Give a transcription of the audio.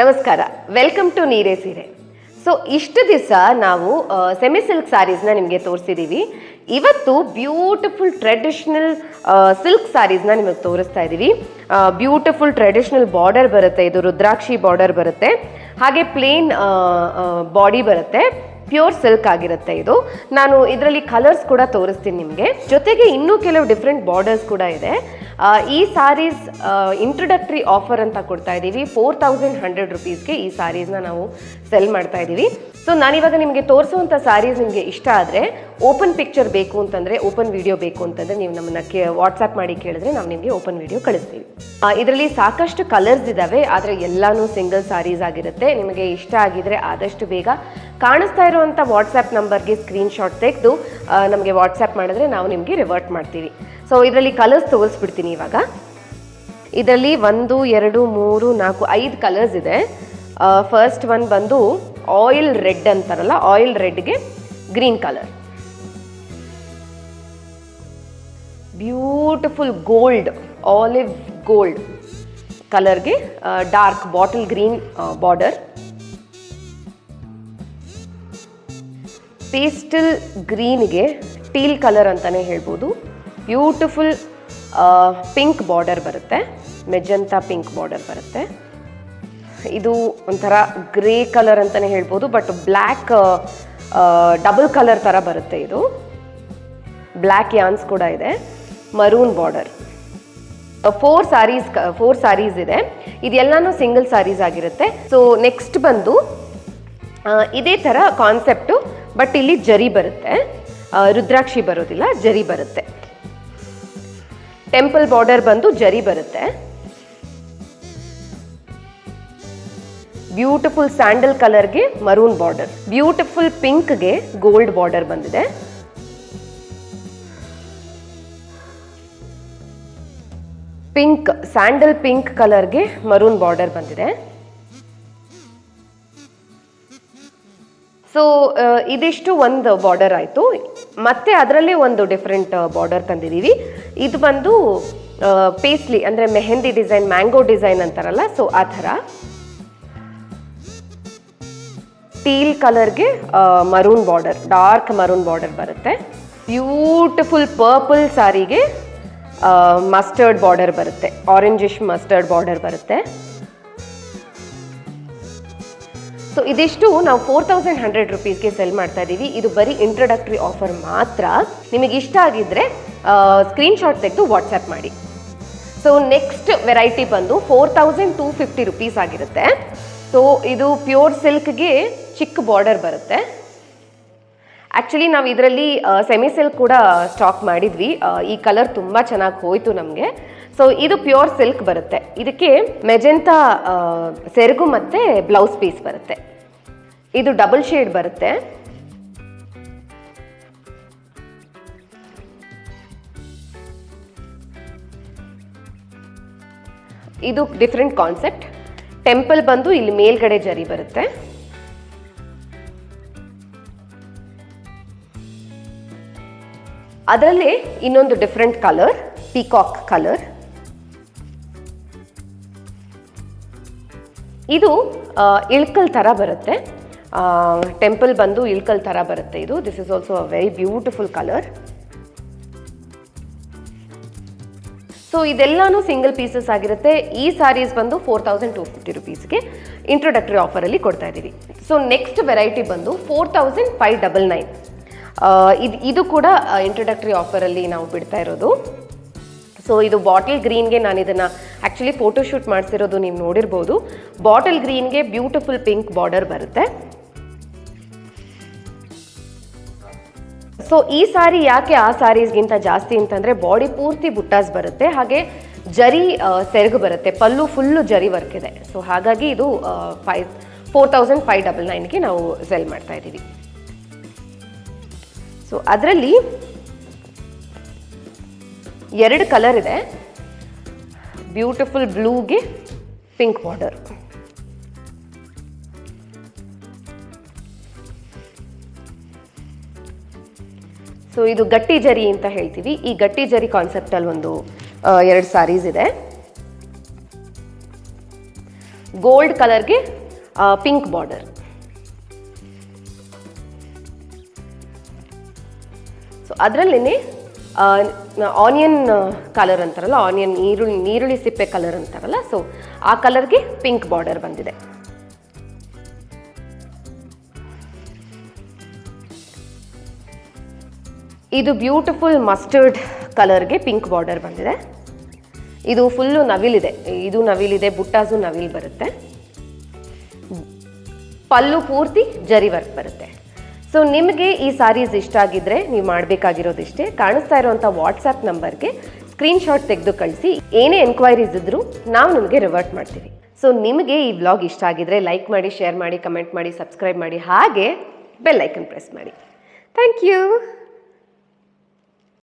ನಮಸ್ಕಾರ. Welcome to ನೀರೇ ಸೀರೆ. ಸೊ ಇಷ್ಟು ದಿವಸ ನಾವು ಸೆಮಿ ಸಿಲ್ಕ್ ಸ್ಯಾರೀಸ್ನ ನಿಮಗೆ ತೋರಿಸಿದ್ದೀವಿ ಇವತ್ತು ಬ್ಯೂಟಿಫುಲ್ ಟ್ರೆಡಿಷ್ನಲ್ ಸಿಲ್ಕ್ ಸ್ಯಾರೀಸ್ನ ನಿಮಗೆ ತೋರಿಸ್ತಾ ಇದ್ದೀವಿ ಬ್ಯೂಟಿಫುಲ್ ಟ್ರೆಡಿಷ್ನಲ್ ಬಾರ್ಡರ್ ಬರುತ್ತೆ. ಇದು ರುದ್ರಾಕ್ಷಿ ಬಾರ್ಡರ್ ಬರುತ್ತೆ. ಹಾಗೆ ಪ್ಲೇನ್ ಬಾಡಿ ಬರುತ್ತೆ. ಪ್ಯೂರ್ ಸಿಲ್ಕ್ ಆಗಿರುತ್ತೆ ಇದು. ನಾನು ಇದರಲ್ಲಿ ಕಲರ್ಸ್ ಕೂಡ ತೋರಿಸ್ತೀನಿ ನಿಮಗೆ. ಜೊತೆಗೆ ಇನ್ನೂ ಕೆಲವು ಡಿಫ್ರೆಂಟ್ ಬಾರ್ಡರ್ಸ್ ಕೂಡ ಇದೆ. ಈ ಸಾರೀಸ್ ಇಂಟ್ರೊಡಕ್ಟ್ರಿ ಆಫರ್ ಅಂತ ಕೊಡ್ತಾ ಇದ್ದೀವಿ. ಫೋರ್ ತೌಸಂಡ್ ಹಂಡ್ರೆಡ್ ರುಪೀಸ್ಗೆ ಈ ಸಾರೀಸ್ನ ನಾವು ಸೆಲ್ ಮಾಡ್ತಾ ಇದ್ದೀವಿ. ಸೊ ನಾನಿವಾಗ ನಿಮಗೆ ತೋರಿಸುವಂಥ ಸಾರೀಸ್ ನಿಮಗೆ ಇಷ್ಟ ಆದರೆ ಓಪನ್ ಪಿಕ್ಚರ್ ಬೇಕು ಅಂತಂದರೆ ಓಪನ್ ವಿಡಿಯೋ ಬೇಕು ಅಂತಂದರೆ ನೀವು ನಮ್ಮನ್ನ ಕೇ ವಾಟ್ಸಪ್ ಮಾಡಿ ಕೇಳಿದ್ರೆ ನಾವು ನಿಮಗೆ ಓಪನ್ ವಿಡಿಯೋ ಕಳಿಸ್ತೀವಿ. ಇದರಲ್ಲಿ ಸಾಕಷ್ಟು ಕಲರ್ಸ್ ಇದ್ದಾವೆ ಆದರೆ ಎಲ್ಲನೂ ಸಿಂಗಲ್ ಸಾರೀಸ್ ಆಗಿರುತ್ತೆ. ನಿಮಗೆ ಇಷ್ಟ ಆಗಿದ್ರೆ ಆದಷ್ಟು ಬೇಗ ಕಾಣಿಸ್ತಾ ಇರುವಂಥ ವಾಟ್ಸಪ್ ನಂಬರ್ಗೆ ಸ್ಕ್ರೀನ್ಶಾಟ್ ತೆಗೆದು ನಮಗೆ ವಾಟ್ಸಪ್ ಮಾಡಿದ್ರೆ ನಾವು ನಿಮಗೆ ರಿವರ್ಟ್ ಮಾಡ್ತೀವಿ. ಸೊ ಇದರಲ್ಲಿ ಕಲರ್ಸ್ ತೋರಿಸ್ಬಿಡ್ತೀನಿ ಇವಾಗ. ಇದರಲ್ಲಿ ಒಂದು, ಎರಡು, ಮೂರು, ನಾಲ್ಕು, ಐದು ಕಲರ್ಸ್ ಇದೆ. ಫಸ್ಟ್ ಒನ್ ಬಂದು ಆಯಿಲ್ ರೆಡ್ ಅಂತಾರಲ್ಲ oil ರೆಡ್ಗೆ green colour beautiful gold olive gold ಕಲರ್ಗೆ dark bottle green border pastel ಗ್ರೀನ್ಗೆ teal colour ಅಂತಲೇ ಹೇಳ್ಬೋದು. ಬ್ಯೂಟಿಫುಲ್ ಪಿಂಕ್ ಬಾರ್ಡರ್ ಬರುತ್ತೆ. ಮೆಜಂತ ಪಿಂಕ್ ಬಾರ್ಡರ್ ಬರುತ್ತೆ. ಇದು ಒಂಥರ ಗ್ರೇ ಕಲರ್ ಅಂತಲೇ ಹೇಳ್ಬೋದು ಬಟ್ ಬ್ಲ್ಯಾಕ್ ಡಬಲ್ ಕಲರ್ ಥರ ಬರುತ್ತೆ ಇದು. ಬ್ಲ್ಯಾಕ್ ಯಾನ್ಸ್ ಕೂಡ ಇದೆ. Maroon border four saris four saris ಇದೆ. ಇದೆಲ್ಲನೂ ಸಿಂಗಲ್ ಸಾರೀಸ್ ಆಗಿರುತ್ತೆ. ಸೊ ನೆಕ್ಸ್ಟ್ ಬಂದು ಇದೇ ಥರ ಕಾನ್ಸೆಪ್ಟು ಬಟ್ ಇಲ್ಲಿ ಜರಿ ಬರುತ್ತೆ. ರುದ್ರಾಕ್ಷಿ ಬರೋದಿಲ್ಲ, ಜರಿ ಬರುತ್ತೆ. ಟೆಂಪಲ್ ಬಾರ್ಡರ್ ಬಂದು ಜರಿ ಬರುತ್ತೆ. ಬ್ಯೂಟಿಫುಲ್ ಸ್ಯಾಂಡಲ್ ಕಲರ್ಗೆ ಮರೂನ್ ಬಾರ್ಡರ್, ಬ್ಯೂಟಿಫುಲ್ ಪಿಂಕ್ಗೆ ಗೋಲ್ಡ್ ಬಾರ್ಡರ್ ಬಂದಿದೆ. ಪಿಂಕ್, ಸ್ಯಾಂಡಲ್ ಪಿಂಕ್ ಕಲರ್ಗೆ ಮರೂನ್ ಬಾರ್ಡರ್ ಬಂದಿದೆ. ಸೊ ಇದಿಷ್ಟು ಒಂದು ಬಾರ್ಡರ್ ಆಯಿತು. ಮತ್ತೆ ಅದರಲ್ಲೇ ಒಂದು ಡಿಫ್ರೆಂಟ್ ಬಾರ್ಡರ್ ತಂದಿದ್ದೀವಿ ಇದು ಬಂದು ಪೇಸ್ಲಿ ಅಂದರೆ ಮೆಹಂದಿ ಡಿಸೈನ್ ಮ್ಯಾಂಗೋ ಡಿಸೈನ್ ಅಂತಾರಲ್ಲ ಸೊ ಆ ಥರ. Teal ಕಲರ್ಗೆ maroon border dark maroon border ಬರುತ್ತೆ. ಬ್ಯೂಟಿಫುಲ್ ಪರ್ಪಲ್ ಸಾರಿಗೆ ಮಸ್ಟರ್ಡ್ ಬಾರ್ಡರ್ ಬರುತ್ತೆ. ಆರೆಂಜಿಶ್ ಮಸ್ಟರ್ಡ್ ಬಾರ್ಡರ್ ಬರುತ್ತೆ. ಸೊ ಇದಿಷ್ಟು ನಾವು ಫೋರ್ ತೌಸಂಡ್ ಹಂಡ್ರೆಡ್ ರುಪೀಸ್ಗೆ ಸೆಲ್ ಮಾಡ್ತಾ ಇದ್ದೀವಿ. ಇದು ಬರೀ ಇಂಟ್ರೊಡಕ್ಟ್ರಿ ಆಫರ್ ಮಾತ್ರ. ನಿಮಗೆ ಇಷ್ಟ ಆಗಿದ್ರೆ ಸ್ಕ್ರೀನ್ಶಾಟ್ ತೆಗೆದು ವಾಟ್ಸಪ್ ಮಾಡಿ. ಸೊ ನೆಕ್ಸ್ಟ್ ವೆರೈಟಿ ಬಂದು four thousand two fifty rupees ಆಗಿರುತ್ತೆ. ಸೊ ಇದು ಪ್ಯೂರ್ ಸಿಲ್ಕ್ಗೆ ಚಿಕ್ಕ ಬಾರ್ಡರ್ ಬರುತ್ತೆ. ಆ್ಯಕ್ಚುಲಿ ನಾವು ಇದರಲ್ಲಿ ಸೆಮಿ ಸಿಲ್ಕ್ ಕೂಡ ಸ್ಟಾಕ್ ಮಾಡಿದ್ವಿ. ಈ ಕಲರ್ ತುಂಬ ಚೆನ್ನಾಗಿ ಹೋಯಿತು ನಮಗೆ. ಸೊ ಇದು ಪ್ಯೂರ್ ಸಿಲ್ಕ್ ಬರುತ್ತೆ. ಇದಕ್ಕೆ ಮೆಜೆಂತಾ ಸೆರಗು ಮತ್ತು ಬ್ಲೌಸ್ ಪೀಸ್ ಬರುತ್ತೆ. ಇದು ಡಬಲ್ ಶೇಡ್ ಬರುತ್ತೆ. ಇದು ಡಿಫ್ರೆಂಟ್ ಕಾನ್ಸೆಪ್ಟ್ ಟೆಂಪಲ್ ಬಂದು ಇಲ್ಲಿ ಮೇಲ್ಗಡೆ ಜರಿ ಬರುತ್ತೆ. ಅದರಲ್ಲಿ ಇನ್ನೊಂದು ಡಿಫ್ರೆಂಟ್ ಕಲರ್ ಪಿಕಾಕ್ ಕಲರ್ ಇದು ಇಳ್ಕಲ್ ಥರ ಬರುತ್ತೆ. ಟೆಂಪಲ್ ಬಂದು ಇಳ್ಕಲ್ ಥರ ಬರುತ್ತೆ ಇದು. This is also a very beautiful colour so ಇದೆಲ್ಲಾನು single pieces ಆಗಿರುತ್ತೆ. ಈ ಸ್ಯಾರೀಸ್ ಬಂದು ಫೋರ್ ತೌಸಂಡ್ ಟು ಫಿಫ್ಟಿ ರುಪೀಸ್ಗೆ ಇಂಟ್ರೊಡಕ್ಟರಿ ಆಫರಲ್ಲಿ ಕೊಡ್ತಾ ಇದ್ದೀವಿ. ಸೊ ನೆಕ್ಸ್ಟ್ ವೆರೈಟಿ ಬಂದು four thousand five double nine ಇದು ಇದು ಕೂಡ ಇಂಟ್ರೊಡಕ್ಟ್ರಿ ಆಫರಲ್ಲಿ ನಾವು ಬಿಡ್ತಾ ಇರೋದು. ಸೊ ಇದು ಬಾಟಲ್ ಗ್ರೀನ್ಗೆ ನಾನು ಇದನ್ನು ಆ್ಯಕ್ಚುಲಿ ಫೋಟೋಶೂಟ್ ಮಾಡಿಸಿರೋದು ನೀವು ನೋಡಿರ್ಬೋದು. ಬಾಟಲ್ ಗ್ರೀನ್ಗೆ ಬ್ಯೂಟಿಫುಲ್ ಪಿಂಕ್ ಬಾರ್ಡರ್ ಬರುತ್ತೆ. ಸೊ ಈ ಸಾರಿ ಯಾಕೆ ಆ ಸಾರೀಸ್ಗಿಂತ ಜಾಸ್ತಿ ಅಂತಂದರೆ ಬಾಡಿ ಪೂರ್ತಿ ಬುಟ್ಟಾಸ್ ಬರುತ್ತೆ. ಹಾಗೆ ಜರಿ ಸೆರಗು ಬರುತ್ತೆ. ಪಲ್ಲು ಫುಲ್ಲು ಜರಿ ವರ್ಕ್ ಇದೆ. ಸೊ ಹಾಗಾಗಿ ಇದು five four thousand five double ನೈನ್ಗೆ ನಾವು ಸೆಲ್ ಮಾಡ್ತಾ ಇದ್ದೀವಿ. ಸೊ ಅದರಲ್ಲಿ ಎರಡು ಕಲರ್ ಇದೆ. ಬ್ಯೂಟಿಫುಲ್ ಬ್ಲೂಗೆ ಪಿಂಕ್ ಬಾರ್ಡರ್ ಸೊ ಇದು ಗಟ್ಟಿ ಜರಿ ಅಂತ ಹೇಳ್ತೀವಿ. ಈ ಗಟ್ಟಿ ಜರಿ ಕಾನ್ಸೆಪ್ಟಲ್ಲಿ ಒಂದು ಎರಡು ಸಾರೀಸ್ ಇದೆ. ಗೋಲ್ಡ್ ಕಲರ್ಗೆ ಪಿಂಕ್ ಬಾರ್ಡರ್ ಅದರಲ್ಲೇ ಆನಿಯನ್ ಕಲರ್ ಅಂತಾರಲ್ಲ ಆನಿಯನ್ ಈರುಳ್ಳಿ ನೀರುಳ್ಳಿ ಸಿಪ್ಪೆ ಕಲರ್ ಅಂತಾರಲ್ಲ ಸೊ ಆ ಕಲರ್ಗೆ ಪಿಂಕ್ ಬಾರ್ಡರ್ ಬಂದಿದೆ. ಇದು ಬ್ಯೂಟಿಫುಲ್ ಮಸ್ಟರ್ಡ್ ಕಲರ್ಗೆ ಪಿಂಕ್ ಬಾರ್ಡರ್ ಬಂದಿದೆ. ಇದು ಫುಲ್ಲು ನವಿಲಿದೆ. ಇದು ನವಿಲಿದೆ, ಬುಟ್ಟಾಸು ನವಿಲ್ ಬರುತ್ತೆ. ಪಲ್ಲು ಪೂರ್ತಿ ಜರಿ ವರ್ಕ್ ಬರುತ್ತೆ. ಸೊ ನಿಮಗೆ ಈ ಸಾರೀಸ್ ಇಷ್ಟ ಆಗಿದ್ರೆ ನೀವು ಮಾಡಬೇಕಾಗಿರೋದಿಷ್ಟೇ. ಕಾಣಿಸ್ತಾ ಇರುವಂಥ ವಾಟ್ಸಪ್ ನಂಬರ್ಗೆ ಸ್ಕ್ರೀನ್ಶಾಟ್ ತೆಗೆದು ಕಳಿಸಿ ಏನೇ ಎನ್ಕ್ವೈರೀಸ್ ಇದ್ದರೂ ನಾವು ನಿಮಗೆ ರಿವರ್ಟ್ ಮಾಡ್ತೀವಿ. ಸೊ ನಿಮಗೆ ಈ ವ್ಲಾಗ್ ಇಷ್ಟ ಆಗಿದ್ರೆ ಲೈಕ್ ಮಾಡಿ ಶೇರ್ ಮಾಡಿ ಕಮೆಂಟ್ ಮಾಡಿ ಸಬ್ಸ್ಕ್ರೈಬ್ ಮಾಡಿ, ಹಾಗೆ ಬೆಲ್ ಐಕನ್ ಪ್ರೆಸ್ ಮಾಡಿ. Thank you